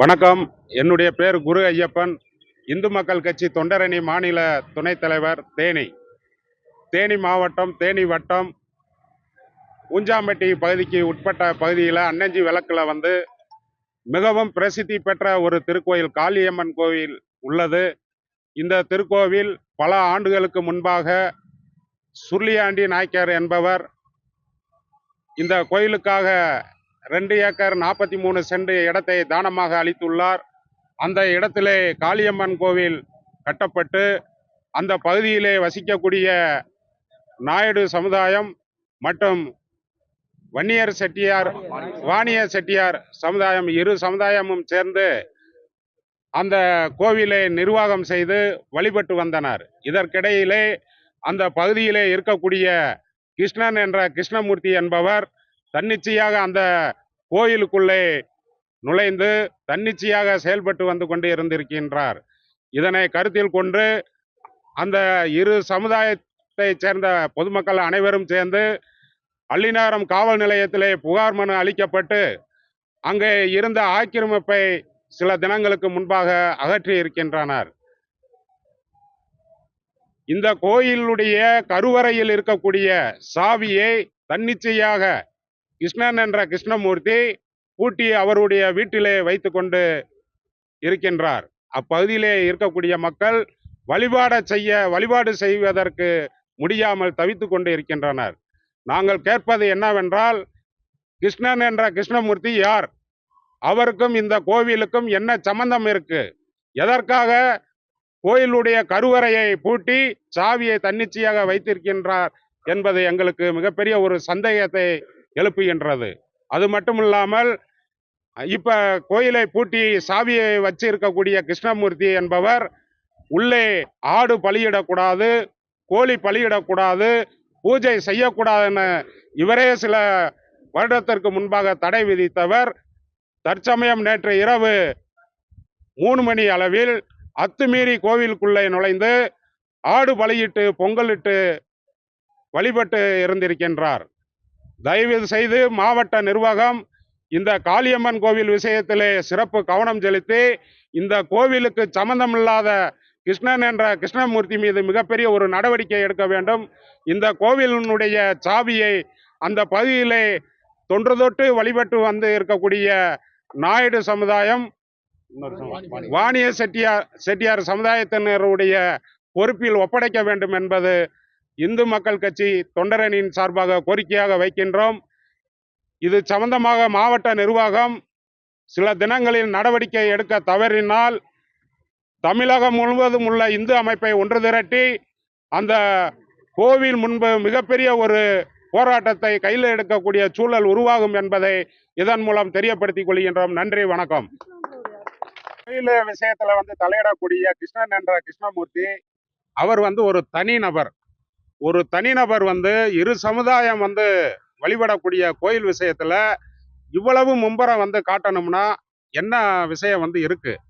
வணக்கம். என்னுடைய பேர் குரு ஐயப்பன். இந்து மக்கள் கட்சி தொண்டரணி மாநில துணைத் தலைவர் தேனி. தேனி மாவட்டம் தேனி வட்டம் ஊஞ்சாம்பட்டி பகுதிக்கு உட்பட்ட பகுதியில் அன்னஞ்சி விளக்கில் வந்து மிகவும் பிரசித்தி பெற்ற ஒரு திருக்கோயில் காளியம்மன் கோவில் உள்ளது. இந்த திருக்கோவில் பல ஆண்டுகளுக்கு முன்பாக சுருளியாண்டி நாய்க்கர் என்பவர் இந்த கோயிலுக்காக ரெண்டு ஏக்கர் நாற்பத்தி மூணு சென்ட் இடத்தை தானமாக அளித்துள்ளார். அந்த இடத்திலே காளியம்மன் கோவில் கட்டப்பட்டு அந்த பகுதியிலே வசிக்கக்கூடிய நாயுடு சமுதாயம் மற்றும் வன்னியர் செட்டியார் வாணிய செட்டியார் சமுதாயம் இரு சமுதாயமும் சேர்ந்து அந்த கோவிலை நிர்வாகம் செய்து வழிபட்டு வந்தனர். இதற்கிடையிலே அந்த பகுதியிலே இருக்கக்கூடிய கிருஷ்ணன் என்ற கிருஷ்ணமூர்த்தி என்பவர் தன்னிச்சையாக அந்த கோயிலுக்குள்ளே நுழைந்து தன்னிச்சையாக செயல்பட்டு வந்து கொண்டு இருந்திருக்கின்றார். இதனை கருத்தில் கொண்டு அந்த இரு சமுதாயத்தைச் சேர்ந்த பொதுமக்கள் அனைவரும் சேர்ந்து அள்ளிநகரம் காவல் நிலையத்திலே புகார் மனு அளிக்கப்பட்டு அங்கே இருந்த ஆக்கிரமிப்பை சில தினங்களுக்கு முன்பாக அகற்றி இருக்கின்றனர். இந்த கோயிலுடைய கருவறையில் இருக்கக்கூடிய சாவியை தன்னிச்சையாக கிருஷ்ணன் என்ற கிருஷ்ணமூர்த்தி பூட்டி அவருடைய வீட்டிலே வைத்துக்கொண்டு இருக்கின்றார். அப்பகுதியிலே இருக்கக்கூடிய மக்கள் வழிபாட செய்ய வழிபாடு செய்வதற்கு முடியாமல் தவித்து கொண்டு இருக்கின்றனர். நாங்கள் கேட்பது என்னவென்றால் கிருஷ்ணன் என்ற கிருஷ்ணமூர்த்தி யார்? அவருக்கும் இந்த கோவிலுக்கும் என்ன சம்பந்தம் இருக்கு? எதற்காக கோயிலுடைய கருவறையை பூட்டி சாவியை தன்னிச்சையாக வைத்திருக்கின்றார் என்பது எங்களுக்கு மிகப்பெரிய ஒரு சந்தேகத்தை எழுப்புகின்றது அது மட்டும் இல்லாமல் இப்போ கோயிலை பூட்டி சாவியை வச்சிருக்கக்கூடிய கிருஷ்ணமூர்த்தி என்பவர் உள்ளே ஆடு பலியிடக்கூடாது கோழி பலியிடக்கூடாது பூஜை செய்யக்கூடாதுன்னு இவரே சில வருடத்திற்கு முன்பாக தடை விதித்தவர். தற்சமயம் நேற்று இரவு மூணு மணி அளவில் அத்துமீறி கோவிலுக்குள்ளே நுழைந்து ஆடு பலியிட்டு பொங்கலிட்டு வழிபட்டு இருந்திருக்கின்றார். தயவு செய்து மாவட்ட நிர்வாகம் இந்த காளியம்மன் கோவில் விஷயத்திலே சிறப்பு கவனம் செலுத்தி இந்த கோவிலுக்கு சம்பந்தமில்லாத கிருஷ்ணன் என்ற கிருஷ்ணமூர்த்தி மீது மிகப்பெரிய ஒரு நடவடிக்கை எடுக்க வேண்டும். இந்த கோவிலினுடைய சாவியை அந்த பகுதியிலே தொன்றுதொட்டு வழிபட்டு வந்து இருக்கக்கூடிய நாயுடு சமுதாயம் வாணிய செட்டியார் செட்டியார் சமுதாயத்தினருடைய பொறுப்பில் ஒப்படைக்க வேண்டும் என்பது இந்து மக்கள் கட்சி தொண்டரணியின் சார்பாக கோரிக்கையாக வைக்கின்றோம். இது சம்பந்தமாக மாவட்ட நிர்வாகம் சில தினங்களில் நடவடிக்கை எடுக்க தவறினால் தமிழகம் முழுவதும் உள்ள இந்து அமைப்பை ஒன்று திரட்டி அந்த கோவில் முன்பு மிகப்பெரிய ஒரு போராட்டத்தை கையில் எடுக்கக்கூடிய சூழல் உருவாகும் என்பதை இதன் மூலம் தெரியப்படுத்திக் கொள்கின்றோம். நன்றி வணக்கம். கோயில் விஷயத்துல வந்து தலையிடக்கூடிய கிருஷ்ணன் என்ற கிருஷ்ணமூர்த்தி அவர் வந்து ஒரு தனி நபர். ஒரு தனிநபர் வந்து இரு சமுதாயம் வந்து வழிபடக்கூடிய கோயில் விஷயத்தில் இவ்வளவு மும்பரம் வந்து காட்டணும்னா என்ன விஷயம் வந்து இருக்குது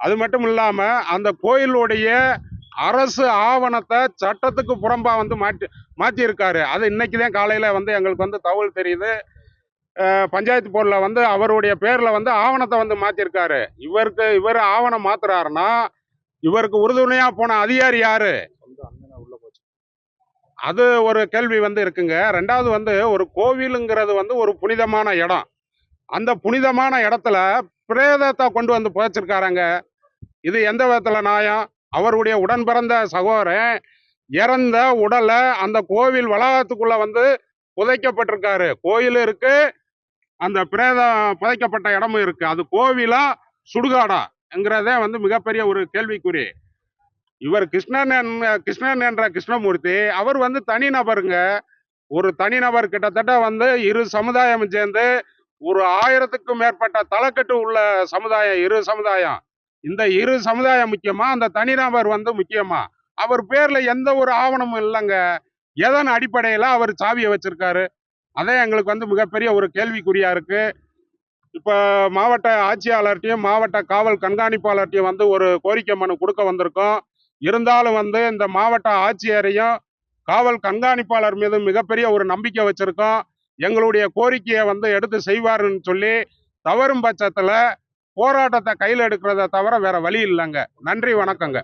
அது மட்டும் இல்லாமல் அந்த கோயிலுடைய அரசு ஆவணத்தை சட்டத்துக்கு புறம்பாக வந்து மாற்றி மாற்றியிருக்காரு அது இன்னைக்கு தான் காலையில் வந்து எங்களுக்கு வந்து தகவல் தெரியுது. பஞ்சாயத்து போர்டில் வந்து அவருடைய பேரில் வந்து ஆவணத்தை வந்து மாற்றிருக்காரு இவருக்கு இவர் ஆவணம் மாத்துறாருன்னா இவருக்கு உறுதுணையாக போன அதிகாரி யாரு? அது ஒரு கேள்வி வந்து இருக்குங்க. ரெண்டாவது வந்து ஒரு கோவிலுங்கிறது வந்து ஒரு புனிதமான இடம். அந்த புனிதமான இடத்துல பிரேதத்தை கொண்டு வந்து புதைச்சிருக்காருங்க. இது எந்த விதத்தில் நியாயம்? அவருடைய உடன் பிறந்த சகோதரன் இறந்த உடலை அந்த கோவில் வளாகத்துக்குள்ளே வந்து புதைக்கப்பட்டிருக்காரு. கோயில் இருக்கு அந்த பிரேதம் புதைக்கப்பட்ட இடமும் இருக்கு. அது கோவிலா சுடுகாடாங்கிறதே வந்து மிகப்பெரிய ஒரு கேள்விக்குறி. இவர் கிருஷ்ணன் கிருஷ்ணன் என்ற கிருஷ்ணமூர்த்தி. அவர் வந்து தனிநபருங்க ஒரு தனிநபர் கிட்டத்தட்ட வந்து இரு சமுதாயம் சேர்ந்து ஒரு ஆயிரத்துக்கும் மேற்பட்ட தலைக்கட்டு உள்ள சமுதாயம் இரு சமுதாயம். இந்த இரு சமுதாயம் முக்கியமா அந்த தனிநபர் வந்து முக்கியமா. அவர் பேர்ல எந்த ஒரு ஆவணமும் இல்லைங்க. எதன் அடிப்படையில அவர் சாவியை வச்சிருக்காரு? அதே எங்களுக்கு வந்து மிகப்பெரிய ஒரு கேள்விக்குறியா இருக்கு. இப்போ மாவட்ட ஆட்சியாளர்கிட்டையும் மாவட்ட காவல் கண்காணிப்பாளர்கிட்டையும் வந்து ஒரு கோரிக்கை மனு கொடுக்க வந்திருக்கோம். இருந்தாலும் வந்து இந்த மாவட்ட ஆட்சியரையும் காவல் கண்காணிப்பாளர் மீது மிகப்பெரிய ஒரு நம்பிக்கை வச்சிருக்கோம். எங்களுடைய கோரிக்கையை வந்து எடுத்து செய்வாருன்னு சொல்லி தவறும் பட்சத்தில் போராட்டத்தை கையில் எடுக்கிறத தவிர வேற வழி இல்லைங்க. நன்றி வணக்கங்க.